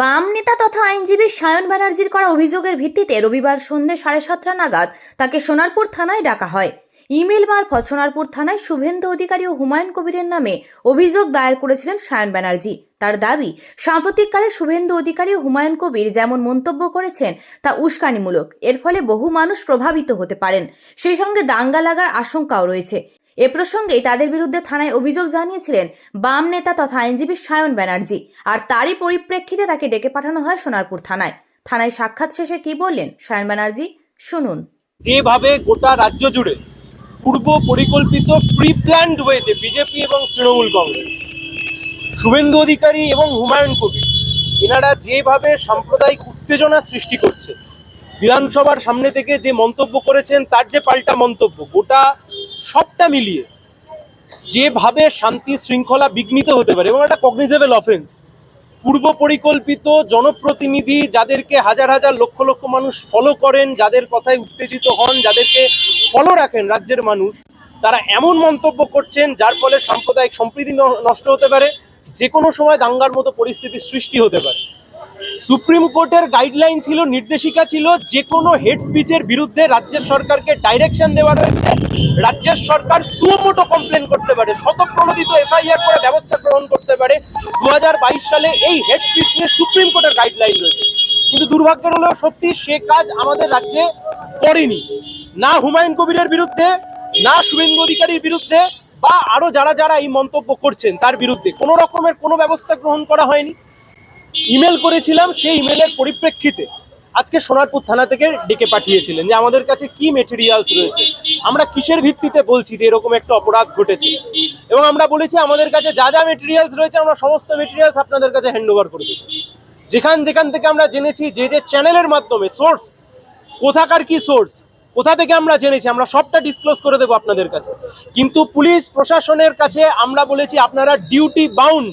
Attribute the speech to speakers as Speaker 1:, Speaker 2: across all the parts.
Speaker 1: বাম নেতা তথা আইনজীবী সায়ন ব্যানার্জির করা অভিযোগের ভিত্তিতে রবিবার সন্ধ্যে সাড়ে সাতটা নাগাদ তাকে সোনারপুর থানায় ডাকা হয়। ইমেল মারফত সোনারপুর থানায় শুভেন্দু অধিকারী ও হুমায়ুন কবিরের নামে অভিযোগ দায়ের করেছিলেন সায়ন ব্যানার্জি। তার দাবি, সাম্প্রতিককালে শুভেন্দু অধিকারী ও হুমায়ুন কবির যেমন মন্তব্য করেছেন, তা উস্কানিমূলক। এর ফলে বহু মানুষ প্রভাবিত হতে পারেন। সেই সঙ্গে দাঙ্গা লাগার আশঙ্কাও রয়েছে। এ প্রসঙ্গেই তাদের বিরুদ্ধে থানায় অভিযোগ জানিয়েছিলেন বাম নেতা তথা আইনজীবী সায়ন ব্যানার্জি। আর তারই পরিপ্রেক্ষিতে তাকে ডেকে পাঠানো হয় সোনারপুর থানায়। থানায় সাক্ষাৎ শেষে কি বললেন সায়ন ব্যানার্জি? শুনুন।
Speaker 2: যেভাবে গোটা রাজ্য জুড়ে পূর্ব পরিকল্পিত প্রি প্ল্যান্ড ওয়েতে বিজেপি এবং তৃণমূল কংগ্রেস, শুভেন্দু অধিকারী এবং হুমায়ুন কবির, এনারা যেভাবে সাম্প্রদায়িক উত্তেজনা সৃষ্টি করছে বিধানসভার সামনে থেকে যে মন্তব্য করেছেন, তার যে পাল্টা মন্তব্য, গোটা সবটা মিলিয়ে যেভাবে শান্তি শৃঙ্খলা বিঘ্নিত হতে পারে এবং একটা কগনিজেবল অফেন্স পূর্ব পরিকল্পিত জনপ্রতিনিধি যাদেরকে হাজার হাজার লক্ষ লক্ষ মানুষ ফলো করেন, যাদের কথায় উত্তেজিত হন, যাদেরকে ফলো রাখেন রাজ্যের মানুষ, তারা এমন মন্তব্য করছেন যার ফলে সাম্প্রদায়িক সম্প্রীতি নষ্ট হতে পারে যে কোনো সময় দাঙ্গার মতো পরিস্থিতির সৃষ্টি হতে পারে। সুপ্রিম কোর্টের গাইডলাইন ছিল, নির্দেশিকা ছিল যে কোনো হেড স্পিচের বিরুদ্ধে রাজ্যের সরকারকে ডাইরেকশন দেওয়া রয়েছে। রাজ্যের সরকার সুমোটো কমপ্লেন করতে পারে শতপ্রণোদিত এফআইআর করে ব্যবস্থা গ্রহণ করতে পারে। দু হাজার বাইশ সালে এই হেড স্পিচ নিয়ে সুপ্রিম কোর্টের গাইডলাইন রয়েছে। কিন্তু দুর্ভাগ্যের হলেও সত্যি সে কাজ আমাদের রাজ্যে করেনি। না হুমায়ুন কবিরের বিরুদ্ধে, না শুভেন্দু অধিকারীর বিরুদ্ধে, বা আরও যারা যারা এই মন্তব্য করছেন তার বিরুদ্ধে। কোনো রকমের কোনো ব্যবস্থা গ্রহণ করা হয়নি। ইমেল করেছিলাম সেই ইমেলের পরিপ্রেক্ষিতে আজকে সোনারপুর থানা থেকে ডেকে পাঠিয়েছিলেন যে আমাদের কাছে কি মেটেরিয়ালস রয়েছে। আমরা কিসের ভিত্তিতে বলছি যে এরকম একটা অপরাধ ঘটেছে? এবং আমরা বলেছি আমাদের কাছে যা যা মেটেরিয়ালস রয়েছে, আমরা সমস্ত মেটেরিয়ালস আপনাদের কাছে হ্যান্ড ওভার করে দেবো। যেখান যেখান থেকে আমরা জেনেছি যে যে চ্যানেলের মাধ্যমে সোর্স কোথাকার কি সোর্স কোথা থেকে আমরা জেনেছি, আমরা সবটা ডিসক্লোজ করে দেবো আপনাদের কাছে। কিন্তু পুলিশ প্রশাসনের কাছে আমরা বলেছি আপনারা ডিউটি বাউন্ড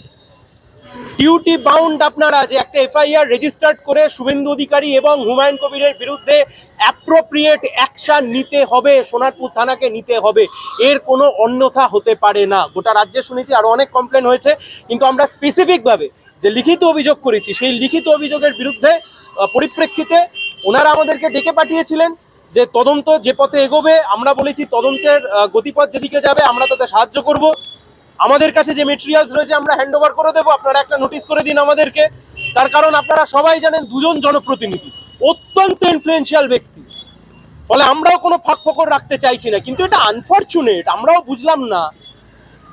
Speaker 2: ডিউটি বাউন্ড আপনারা যে একটা এফআইআর রেজিস্টার্ড করে শুভেন্দু অধিকারী এবং হুমায়ুন কবিরের বিরুদ্ধে অ্যাপ্রোপ্রিয়েট অ্যাকশন নিতে হবে, সোনারপুর থানাকে নিতে হবে। এর কোনো অন্যথা হতে পারে না। গোটা রাজ্যে শুনেছি আরও অনেক কমপ্লেন হয়েছে, কিন্তু আমরা স্পেসিফিকভাবে যে লিখিত অভিযোগ করেছি, সেই লিখিত অভিযোগের বিরুদ্ধে পরিপ্রেক্ষিতে ওনারা আমাদেরকে ডেকে পাঠিয়েছিলেন যে তদন্ত যে পথে এগোবে, আমরা বলেছি তদন্তের গতিপথ যেদিকে যাবে, আমরা তাতে সাহায্য করব। আমাদের কাছে যে মেটেরিয়ালস রয়েছে, আমরা হ্যান্ড ওভার করে দেবো। আপনারা একটা নোটিশ করে দিন আমাদেরকে। তার কারণ আপনারা সবাই জানেন, দুজন জনপ্রতিনিধি, অত্যন্ত ইনফ্লুয়েন্সিয়াল ব্যক্তি। ফলে আমরাও কোনো ফাঁক ফকর রাখতে চাইছি না। কিন্তু এটা আনফর্চুনেট আমরাও বুঝলাম না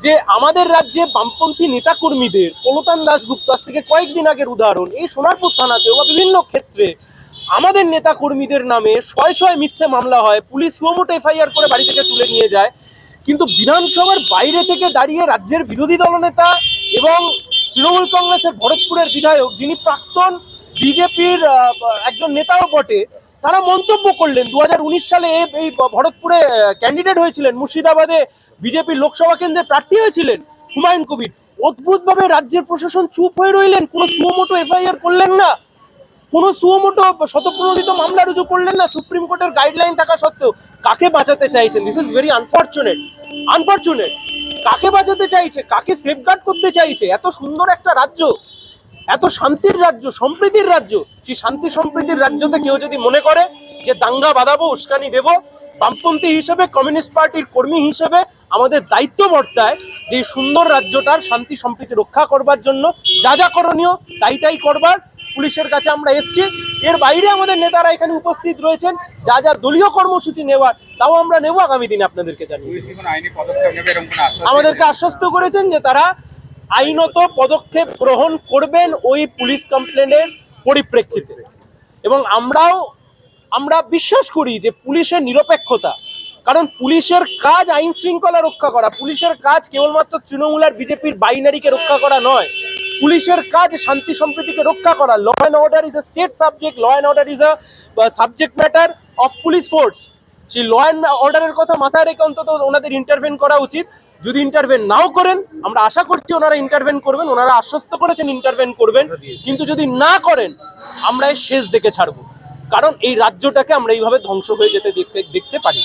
Speaker 2: যে আমাদের রাজ্যে বামপন্থী নেতাকর্মীদের কলতান দাসগুপ্ত আজ থেকে কয়েকদিন আগের উদাহরণ, এই সোনারপুর থানাতে বা বিভিন্ন ক্ষেত্রে আমাদের নেতাকর্মীদের নামে শয় শয় মিথ্যে মামলা হয়। পুলিশ সুমোটো এফআইআর করে বাড়ি থেকে তুলে নিয়ে যায়। কিন্তু বিধানসভার বাইরে থেকে দাঁড়িয়ে রাজ্যের বিরোধী দলনেতা এবং তৃণমূল কংগ্রেসের ভরতপুরের বিধায়ক যিনি প্রাক্তন বিজেপির একজন নেতাও বটে, তারা মন্তব্য করলেন। দু হাজার উনিশ সালে এই ভরতপুরে ক্যান্ডিডেট হয়েছিলেন, মুর্শিদাবাদে বিজেপির লোকসভা কেন্দ্রে প্রার্থী হয়েছিলেন হুমায়ুন কবির। অদ্ভুতভাবে রাজ্যের প্রশাসন চুপ হয়ে রইলেন, কোনো সুমোটো এফআইআর করলেন না। কোনো সুমোটো শতপ্রণোদিত মামলা রুজু করলেন না, সুপ্রিম কোর্টের গাইডলাইন থাকা সত্ত্বেও কাকে বাঁচাতে চাইছেন? This is very unfortunate unfortunate কাকে বাঁচাতে চাইছে? কাকে সেফগার্ড করতে চাইছে? এত সুন্দর একটা রাজ্য, এত শান্তির রাজ্য, সম্প্রীতির রাজ্য। সেই শান্তি সম্প্রীতির রাজ্যতে কেউ যদি মনে করে যে দাঙ্গা বাঁধাবো, উস্কানি দেব, বামপন্থী হিসেবে, কমিউনিস্ট পার্টির কর্মী হিসেবে আমাদের দায়িত্ব বর্তায় যে সুন্দর রাজ্যটার শান্তি সম্প্রীতি রক্ষা করবার জন্য যা যা করণীয়, তাই তাই করবার। পুলিশের কাছে আমরা এসছি। এর বাইরে আমাদের নেতারা এখানে উপস্থিত রয়েছেন। যা যা দলীয় কর্মসূচি নেওয়ার তাও আমরা নেব আগামী দিনে আপনাদেরকে জানিয়ে আমাদেরকে আশ্বস্ত করেছেন যে তারা আইনত পদক্ষেপ গ্রহণ করবেন ওই পুলিশ কমপ্লেনের পরিপ্রেক্ষিতে। এবং আমরাও আমরা বিশ্বাস করি যে পুলিশের নিরপেক্ষতা কারণ পুলিশের কাজ আইন শৃঙ্খলা রক্ষা করা পুলিশের কাজ কেবলমাত্র তৃণমূল আর বিজেপির বাইনারিকে রক্ষা করা নয়। পুলিশের কাজ শান্তি সম্প্রীতিকে রক্ষা করা। Law and order is a state subject law and order is a subject matter of police force সেই ল অ্যান্ড অর্ডারের কথা মাথায় রেখে অন্তত ওনাদের ইন্টারভেন করা উচিত। যদি ইন্টারভেন নাও করেন, আমরা আশা করছি ওনারা ইন্টারভেন করবেন, ওনারা আশ্বস্ত করেছেন ইন্টারভেন করবেন। কিন্তু যদি না করেন, আমরা শেষ দেখে ছাড়বো। কারণ এই রাজ্যটাকে আমরা এইভাবে ধ্বংস হয়ে যেতে দেখতে দেখতে পারি।